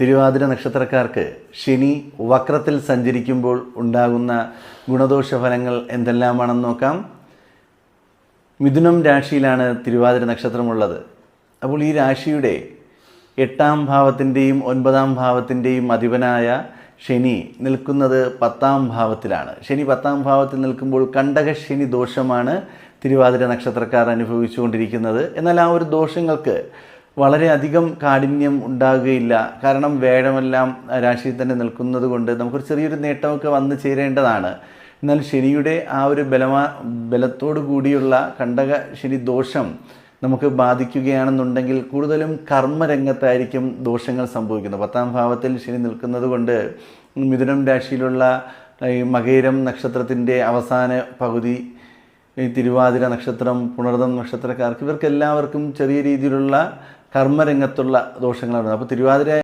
തിരുവാതിര നക്ഷത്രക്കാർക്ക് ശനി വക്രത്തിൽ സഞ്ചരിക്കുമ്പോൾ ഉണ്ടാകുന്ന ഗുണദോഷ ഫലങ്ങൾ എന്തെല്ലാമാണെന്ന് നോക്കാം. മിഥുനം രാശിയിലാണ് തിരുവാതിര നക്ഷത്രമുള്ളത്. അപ്പോൾ ഈ രാശിയുടെ എട്ടാം ഭാവത്തിന്റെയും ഒൻപതാം ഭാവത്തിന്റെയും അധിപനായ ശനി നിൽക്കുന്നത് പത്താം ഭാവത്തിലാണ്. ശനി പത്താം ഭാവത്തിൽ നിൽക്കുമ്പോൾ കണ്ടക ശനി ദോഷമാണ് തിരുവാതിര നക്ഷത്രക്കാർ അനുഭവിച്ചുകൊണ്ടിരിക്കുന്നത്. എന്നാൽ ആ ഒരു ദോഷങ്ങൾക്ക് വളരെയധികം കാഠിന്യം ഉണ്ടാകുകയില്ല. കാരണം വേഴമെല്ലാം രാശിയിൽ തന്നെ നിൽക്കുന്നത് കൊണ്ട് നമുക്കൊരു ചെറിയൊരു നേട്ടമൊക്കെ വന്നു ചേരേണ്ടതാണ്. എന്നാൽ ശനിയുടെ ആ ഒരു ബലമാ ബലത്തോടു കൂടിയുള്ള കണ്ടക ശനി ദോഷം നമുക്ക് ബാധിക്കുകയാണെന്നുണ്ടെങ്കിൽ കൂടുതലും കർമ്മരംഗത്തായിരിക്കും ദോഷങ്ങൾ സംഭവിക്കുന്നത്. പത്താം ഭാവത്തിൽ ശനി നിൽക്കുന്നത് കൊണ്ട് മിഥുനം രാശിയിലുള്ള ഈ മകേരം നക്ഷത്രത്തിന്റെ അവസാന പകുതി ഈ തിരുവാതിര നക്ഷത്രം പുണർതം നക്ഷത്രക്കാർക്ക് ഇവർക്കെല്ലാവർക്കും ചെറിയ രീതിയിലുള്ള കർമ്മരംഗത്തുള്ള ദോഷങ്ങളാണ്. അപ്പോൾ തിരുവാതിര